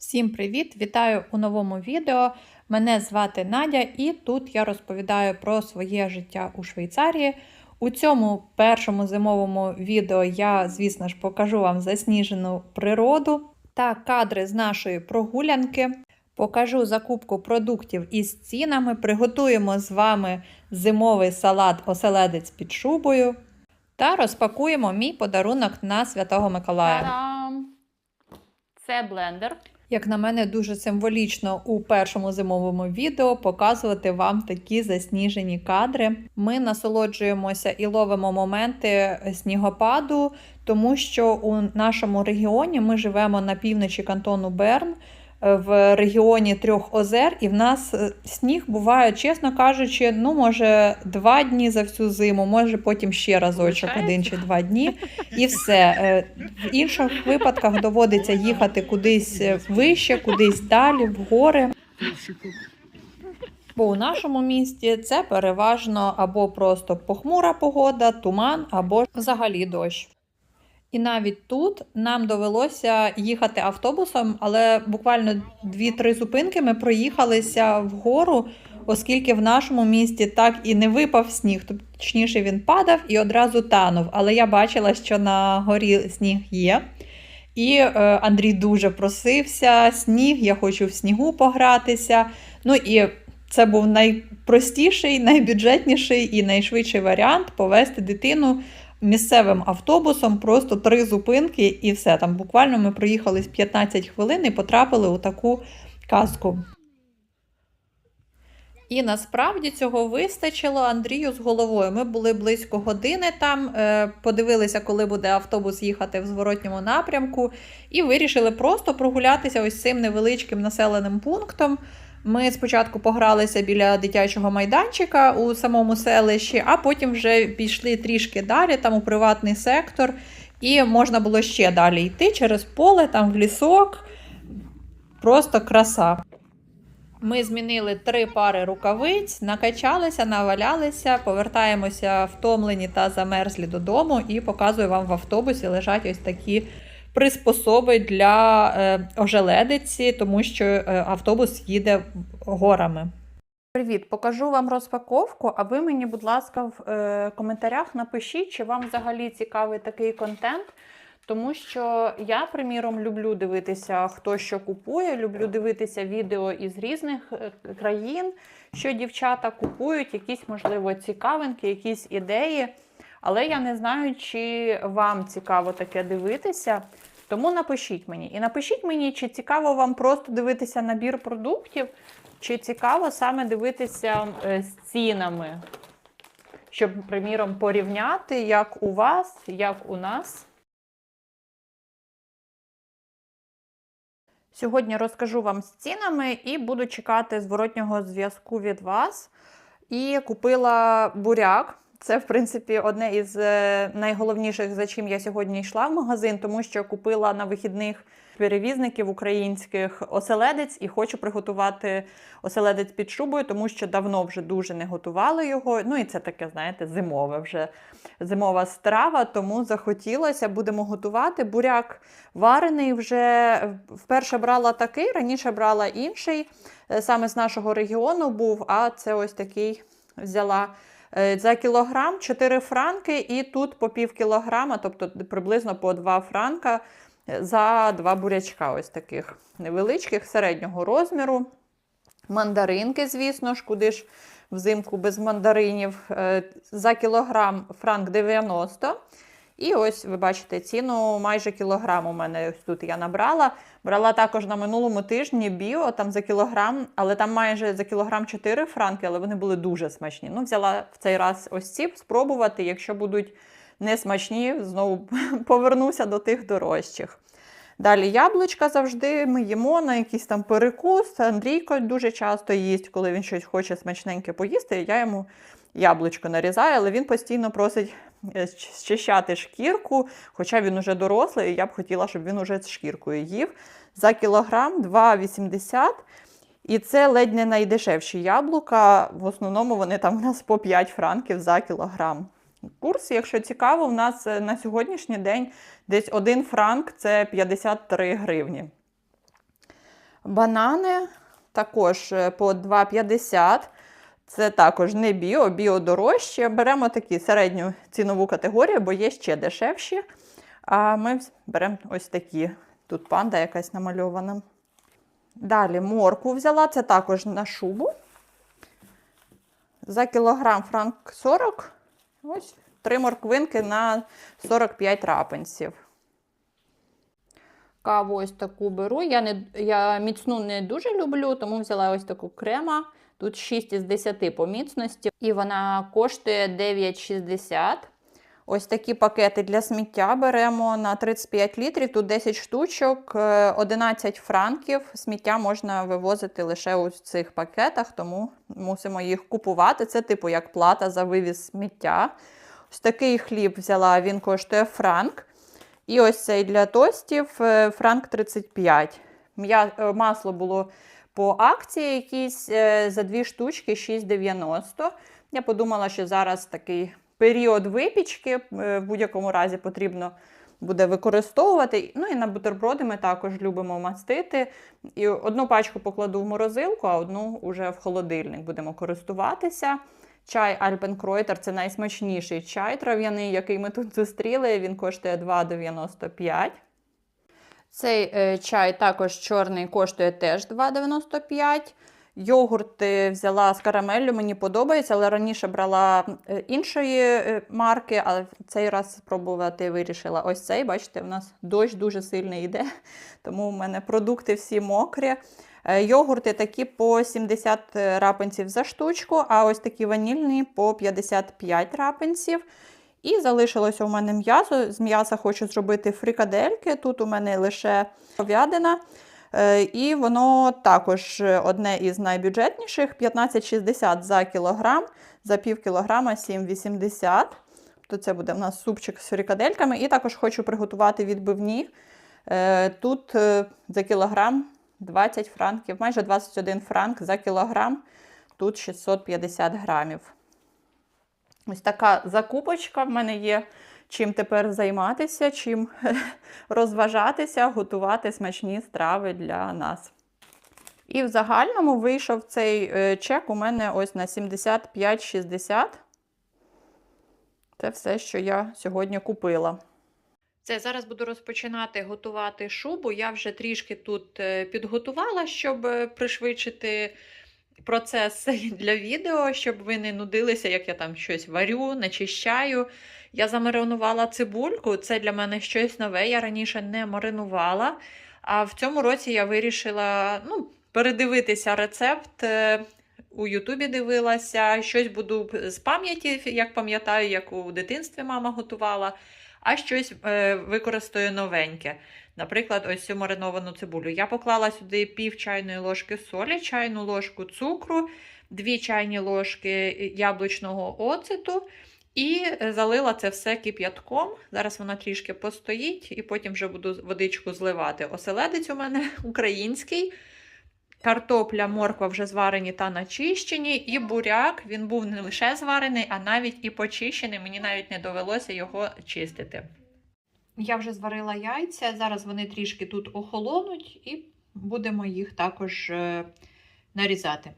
Всім привіт! Вітаю у новому відео. Мене звати Надя, і тут я розповідаю про своє життя у Швейцарії. У цьому першому зимовому відео я, звісно ж, покажу вам засніжену природу та кадри з нашої прогулянки. Покажу закупку продуктів із цінами. Приготуємо з вами зимовий салат оселедець під шубою та розпакуємо мій подарунок на Святого Миколая. Це блендер. Як на мене, дуже символічно у першому зимовому відео показувати вам такі засніжені кадри. Ми насолоджуємося і ловимо моменти снігопаду, тому що у нашому регіоні ми живемо на півночі кантону Берн. В регіоні трьох озер, і в нас е, сніг буває, чесно кажучи, ну може два дні за всю зиму, може потім ще разочок, один чи два дні, і все. Е, В інших випадках доводиться їхати кудись е, вище, кудись далі, в гори. Бо у нашому місті це переважно або просто похмура погода, туман, або взагалі дощ. І навіть тут нам довелося їхати автобусом, але буквально 2-3 зупинки ми проїхалися вгору, оскільки в нашому місті так і не випав сніг. Тобто, Точніше, він падав і одразу танув. Але я бачила, що на горі сніг є. І е, Андрій дуже просився: сніг, я хочу в снігу погратися. Ну і це був найпростіший, найбюджетніший і найшвидший варіант повезти дитину місцевим автобусом, просто три зупинки, і все. Там буквально ми проїхали з 15 хвилин і потрапили у таку казку. І насправді цього вистачило Андрію з головою. Ми були близько години там, е, подивилися, коли буде автобус їхати в зворотньому напрямку, і вирішили просто прогулятися ось цим невеличким населеним пунктом. Ми спочатку погралися біля дитячого майданчика у самому селищі, а потім вже пішли трішки далі, там у приватний сектор, і можна було ще далі йти через поле, там в лісок. Просто краса. Ми змінили три пари рукавиць, накачалися, навалялися, повертаємося втомлені та замерзлі додому, і показую вам в автобусі лежать ось такі приспособи для е, ожеледиці, тому що е, автобус їде горами. Привіт, покажу вам розпаковку, а ви мені, будь ласка, в е, коментарях напишіть, чи вам взагалі цікавий такий контент. Тому що я, приміром, люблю дивитися, хто що купує, люблю дивитися відео із різних країн, що дівчата купують, якісь, можливо, цікавинки, якісь ідеї. Але я не знаю, чи вам цікаво таке дивитися. Тому напишіть мені. І напишіть мені, чи цікаво вам просто дивитися набір продуктів, чи цікаво саме дивитися е, з цінами, щоб, приміром, порівняти, як у вас, як у нас. Сьогодні розкажу вам з цінами і буду чекати зворотнього зв'язку від вас. І купила буряк. Це, в принципі, одне із е, найголовніших, за чим я сьогодні йшла в магазин, тому що купила на вихідних перевізників українських оселедець і хочу приготувати оселедець під шубою, тому що давно вже дуже не готували його. Ну і це таке, знаєте, зимове вже зимова страва, тому захотілося, будемо готувати. Буряк варений вже вперше брала такий, раніше брала інший, е, саме з нашого регіону був, а це ось такий взяла. Е, За кілограм 4 франки, і тут по пів кілограма, тобто приблизно по 2 франка е, за два бурячка, ось таких невеличких, середнього розміру. Мандаринки, звісно ж, куди ж взимку без мандаринів. Е, За кілограм франк 90. І ось ви бачите ціну майже кілограм у мене ось тут я набрала. Брала також на минулому тижні біо там за кілограм, але там майже за кілограм 4 франки, але вони були дуже смачні. Ну, взяла в цей раз ось ці спробувати. Якщо будуть не смачні, знову повернуся до тих дорожчих. Далі яблучка завжди ми їмо на якийсь там перекус. Андрійко дуже часто їсть, коли він щось хоче смачненьке поїсти. Я йому яблучко нарізаю, але він постійно просить е, щищати шкірку, хоча він уже дорослий, і я б хотіла, щоб він уже з шкіркою їв. За кілограм 2,80. І це ледь не найдешевші яблука. В основному вони там у нас по 5 франків за кілограм. Курс, якщо цікаво, у нас е, на сьогоднішній день десь 1 франк це 53 гривні. Банани також е, по 2,50. Це також не біо, біо дорожче. Беремо такі середню цінову категорію, бо є ще дешевші. А ми беремо ось такі. Тут панда якась намальована. Далі морку взяла, це також на шубу. За кілограм франк 40. Ось три морквинки на 45 рапенсів. Каву ось таку беру. Я, не, я міцну не дуже люблю, тому взяла ось таку крема. Тут 6 із 10 по міцності, і вона коштує 9,60. Ось такі пакети для сміття беремо на 35 літрів. Тут 10 штучок, е, 11 франків. Сміття можна вивозити лише у цих пакетах, тому мусимо їх купувати. Це типу як плата за вивіз сміття. Ось такий хліб взяла, він коштує франк. І ось цей для тостів е, франк 35. М'я- е, Масло було по акції якісь е, за дві штучки 6,90. Я подумала, що зараз такий період випічки е, в будь-якому разі потрібно буде використовувати. Ну і на бутерброди ми також любимо мастити. І одну пачку покладу в морозилку, а одну вже в холодильник будемо користуватися. Чай Альпенкройтер це найсмачніший чай трав'яний, який ми тут зустріли. Він коштує 2,95. Цей е, чай також чорний коштує теж 2,95. Йогурт е, взяла з карамеллю, мені подобається, але раніше брала е, іншої е, марки, але цей раз спробувати вирішила ось цей. Бачите, в нас дощ дуже сильний йде, тому у мене продукти всі мокрі. Йогурти такі по 70 рапенців за штучку, а ось такі ванільні по 55 рапенців. І залишилося у мене м'ясо. З м'яса хочу зробити фрикадельки. Тут у мене лише говядина. Е, І воно також одне із найбюджетніших 15,60 за кілограм, за пів кілограма 7,80. То це буде в нас супчик з фрикадельками. І також хочу приготувати відбивні. Е, Тут е, за кілограм 20 франків, майже 21 франк за кілограм. Тут 650 грамів. Ось така закупочка в мене є. Чим тепер займатися, чим розважатися, готувати смачні страви для нас. І в загальному вийшов цей е, чек у мене ось на 75,60. Це все, що я сьогодні купила. Це зараз буду розпочинати готувати шубу. Я вже трішки тут е, підготувала, щоб е, пришвидшити процес для відео, щоб ви не нудилися, як я там щось варю, начищаю. Я замаринувала цибульку, це для мене щось нове. Я раніше не маринувала. А в цьому році я вирішила ну, передивитися рецепт. е, У Ютубі дивилася, щось буду з пам'яті, як пам'ятаю, як у дитинстві мама готувала, а щось е, використаю новеньке. Наприклад, ось цю мариновану цибулю. Я поклала сюди пів чайної ложки солі, чайну ложку цукру, дві чайні ложки яблучного оцету. І е, залила це все кип'ятком. Зараз вона трішки постоїть, і потім вже буду водичку зливати. Оселедець у мене український. Картопля, морква вже зварені та начищені, і буряк він був не лише зварений, а навіть і почищений. Мені навіть не довелося його чистити. Я вже зварила яйця, зараз вони трішки тут охолонуть, і будемо їх також е, нарізати.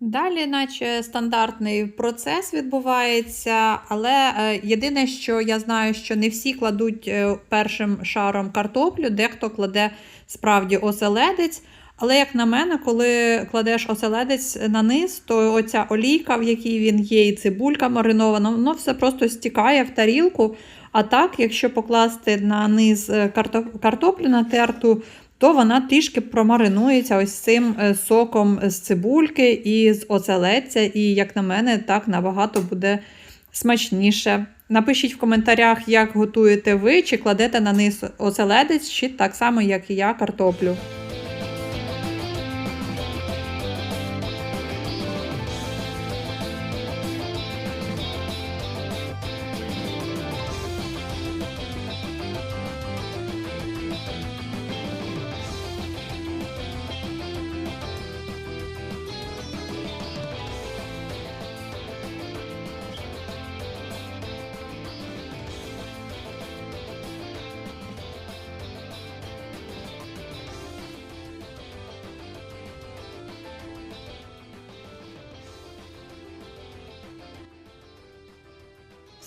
Далі, наче стандартний процес відбувається, але е, єдине, що я знаю, що не всі кладуть е, першим шаром картоплю, дехто кладе справді оселедець. Але, як на мене, коли кладеш оселедець на низ, то оця олійка, в якій він є, і цибулька маринована, воно все просто стікає в тарілку. А так, якщо покласти на низ е, карто- картоплю натерту, то вона трішки промаринується ось цим е, соком з цибульки і з оцеледця. І, як на мене, так набагато буде смачніше. Напишіть в коментарях, як готуєте ви, чи кладете на низ оселедець, чи так само, як і я, картоплю.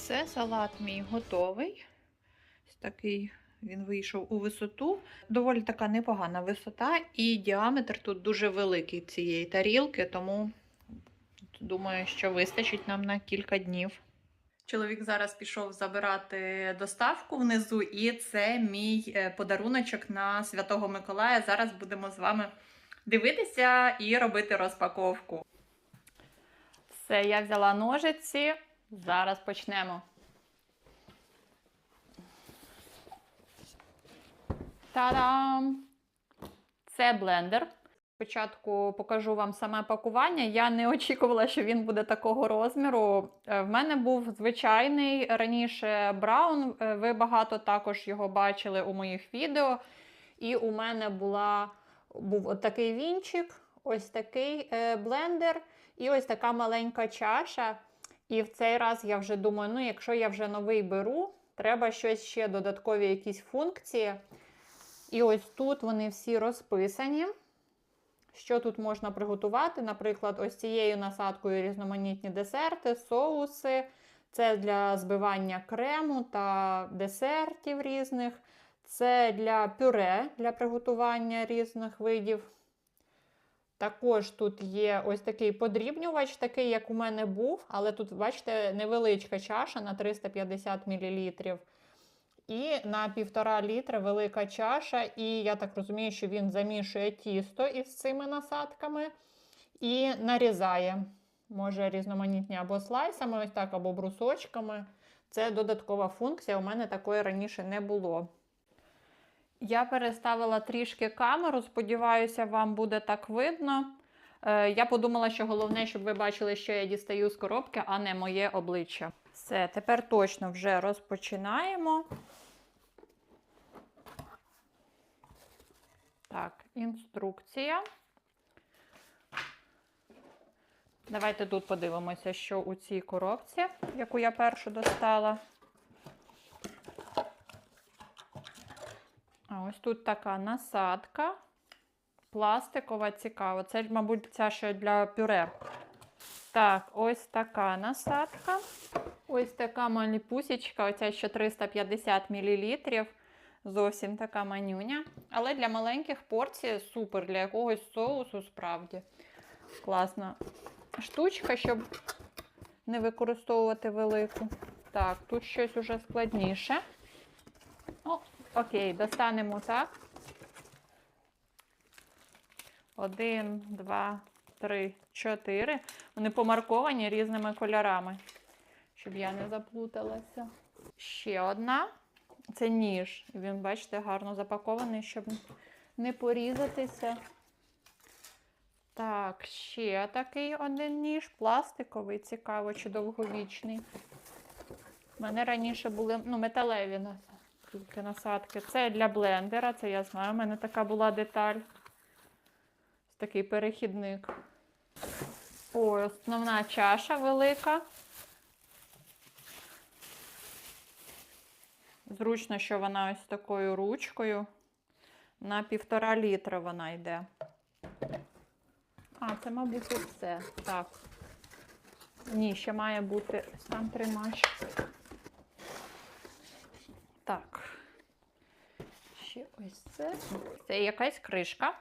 Все, салат мій готовий. Ось такий він вийшов у висоту. Доволі така непогана висота, і діаметр тут дуже великий цієї тарілки, тому думаю, що вистачить нам на кілька днів. Чоловік зараз пішов забирати доставку внизу, і це мій е, подаруночок на Святого Миколая. Зараз будемо з вами дивитися і робити розпаковку. Все, я взяла ножиці. Зараз почнемо. Та-дам! Це блендер. Спочатку покажу вам саме пакування. Я не очікувала, що він буде такого розміру. Е, В мене був звичайний раніше Браун. е, Ви багато також його бачили у моїх відео. І у мене була, був от такий вінчик, ось такий е, блендер і ось така маленька чаша. І в цей раз я вже думаю, ну якщо я вже новий беру, треба щось ще додаткові якісь функції. І ось тут вони всі розписані. Що тут можна приготувати? Наприклад, ось цією насадкою різноманітні десерти, соуси. Це для збивання крему та десертів різних. Це для пюре для приготування різних видів. Також тут є ось такий подрібнювач, такий, як у мене був, але тут, бачите, невеличка чаша на 350 мл. І на півтора літра велика чаша. І я так розумію, що він замішує тісто із цими насадками і нарізає. Може різноманітні або слайсами, ось так, або брусочками. Це додаткова функція. У мене такої раніше не було. Я переставила трішки камеру, сподіваюся, вам буде так видно. Е, я подумала, що головне, щоб ви бачили, що я дістаю з коробки, а не моє обличчя. Все, тепер точно вже розпочинаємо. Так, інструкція. Давайте тут подивимося, що у цій коробці, яку я першу достала. А ось тут така насадка. Пластикова, цікаво. Це, мабуть, ця ще для пюре. Так, ось така насадка. Ось така маліпусічка, оця ще 350 мл. Зовсім така манюня. Але для маленьких порцій супер, для якогось соусу справді. Класна штучка, щоб не використовувати велику. Так, тут щось уже складніше. Окей, достанемо так. Один, два, три, чотири. Вони помарковані різними кольорами, щоб я не заплуталася. Ще одна. Це ніж. Він, бачите, гарно запакований, щоб не порізатися. Так, ще такий один ніж, пластиковий, цікаво, чи довговічний. У мене раніше були ну, металеві тільки насадки. Це для блендера, це я знаю, у мене така була деталь. Такий перехідник. Ой, основна чаша велика. Зручно, що вона ось такою ручкою. На півтора літра вона йде. А, це, мабуть, все. Так. Ні, ще має бути ось там тримач. Так. Ще ось це. Це якась кришка.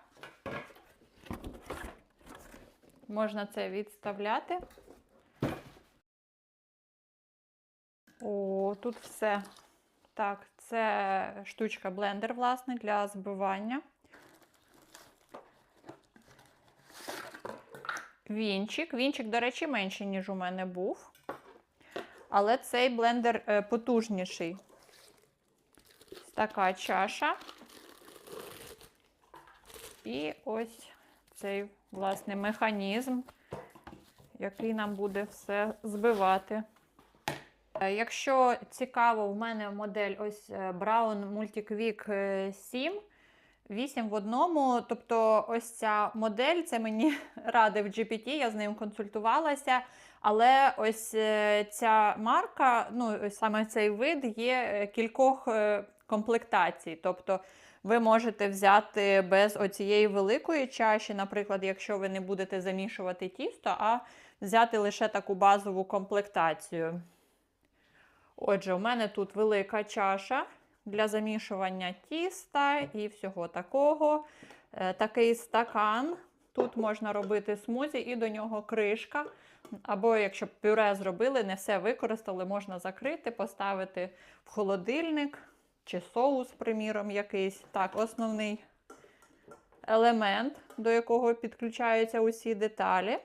Можна це відставляти. О, тут все. Так, це штучка блендер, власне, для збивання. Вінчик. Вінчик, до речі, менший, ніж у мене був. Але цей блендер е, потужніший. Така чаша. І ось цей, власне, механізм, який нам буде все збивати. Е, Якщо цікаво, в мене модель ось Brown Multiquick е, 7. 8 в одному. Тобто, ось ця модель, це мені радив GPT, я з ним консультувалася. Але ось е, ця марка, ну саме цей вид, є е, кількох комплектацій. Тобто ви можете взяти без оцієї великої чаші, наприклад, якщо ви не будете замішувати тісто, а взяти лише таку базову комплектацію. Отже, у мене тут велика чаша для замішування тіста і всього такого. Е, Такий стакан. Тут можна робити смузі, і до нього кришка. Або якщо пюре зробили, не все використали, можна закрити, поставити в холодильник чи соус, приміром, якийсь. Так, основний елемент, до якого підключаються усі деталі.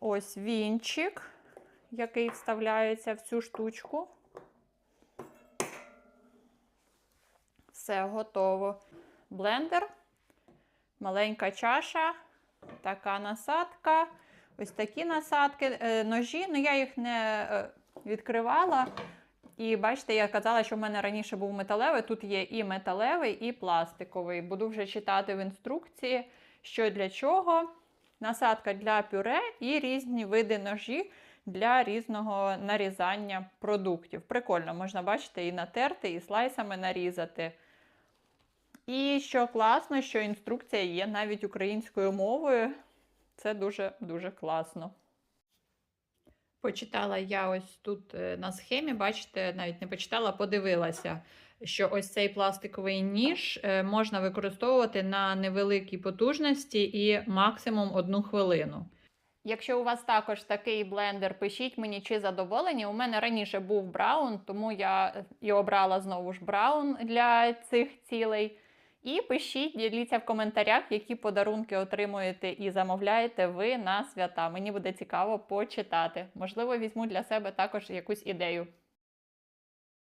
Ось вінчик, який вставляється в цю штучку. Все готово. Блендер, маленька чаша, така насадка. Ось такі насадки, е, ножі. Ну, я їх не е, відкривала. І бачите, я казала, що в мене раніше був металевий. Тут є і металевий, і пластиковий. Буду вже читати в інструкції, що для чого. Насадка для пюре і різні види ножі для різного нарізання продуктів. Прикольно, можна бачити, і натерти, і слайсами нарізати. І що класно, що інструкція є навіть українською мовою. Це дуже-дуже класно. Почитала я ось тут е, на схемі, бачите, навіть не почитала, подивилася, що ось цей пластиковий ніж е, можна використовувати на невеликій потужності і максимум одну хвилину. Якщо у вас також такий блендер, пишіть мені, чи задоволені. У мене раніше був браун, тому я е, і обрала знову ж браун для цих цілей. І пишіть, діліться в коментарях, які подарунки отримуєте і замовляєте ви на свята. Мені буде цікаво почитати. Можливо, візьму для себе також якусь ідею.